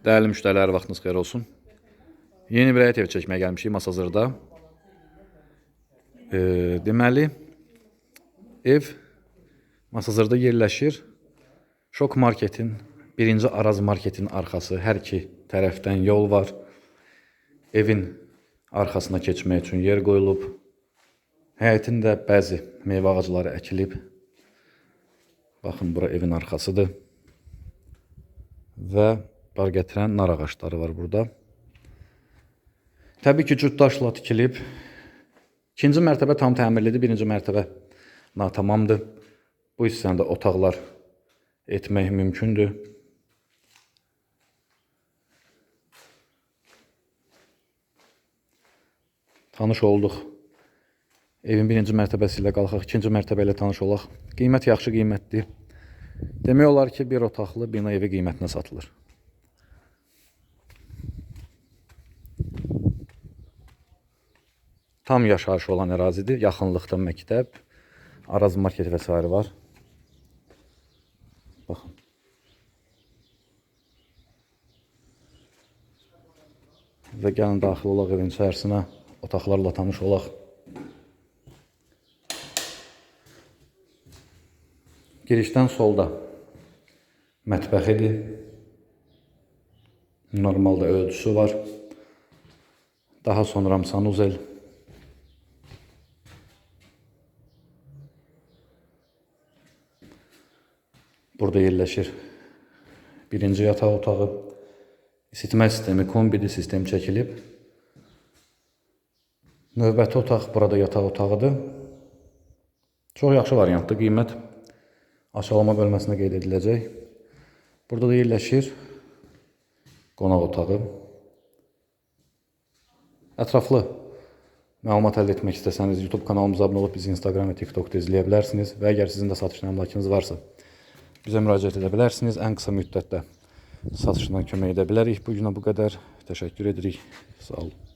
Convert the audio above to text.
Dəyərli müştərilər, vaxtınız xeyir olsun. Yeni bir həyat evi çəkməyə gəlmişik Masazırda. E, deməli, ev Masazırda yerləşir. Şok marketin, birinci Araz marketin arxası, hər iki tərəfdən yol var. Evin arxasına keçmək üçün yer qoyulub. Həyətində bəzi meyvə ağacları əkilib. Baxın, bura evin arxasıdır. Və bar gətirən nar ağacları var burada. Təbii ki, cütdaşla tikilib. İkinci mərtəbə tam təmirlidir, birinci mərtəbə natamamdır. Bu hissəndə otaqlar etmək mümkündür. Tanış olduq. Evin birinci mərtəbəsi ilə qalxaq, ikinci mərtəbə ilə tanış olaq. Qiymət yaxşı qiymətdir. Demək olar ki, bir otaqlı bina evi qiymətinə satılır. Tam yaşayış olan ərazidir. Yaxınlıqda məktəb, Araz market və s. var. Baxın. Və gəlin daxil olaq evin içərisinə, otaqlarla tanış olaq. Girişdən solda mətbəxidir. Normalda ölçüsü var. Daha sonra sanuzel. Burada yerləşir. Birinci yataq otağı. İsitmə sistemi, kombidir, sistem çəkilib. Növbəti otaq burada yataq otağıdır. Çox yaxşı variantdır. Qiymət aşağılama bölməsinə qeyd ediləcək. Burada da yerləşir qonaq otağı. Ətraflı məlumat əldə etmək istəsəniz YouTube kanalımıza abunə olub bizi Instagram və TikTokda izləyə bilərsiniz və əgər sizin də satışla əmlakınız varsa bizə müraciət edə bilərsiniz. Ən qısa müddətdə satışdan kömək edə bilərik. Bu günə bu qədər. Təşəkkür edirik. Sağ olun.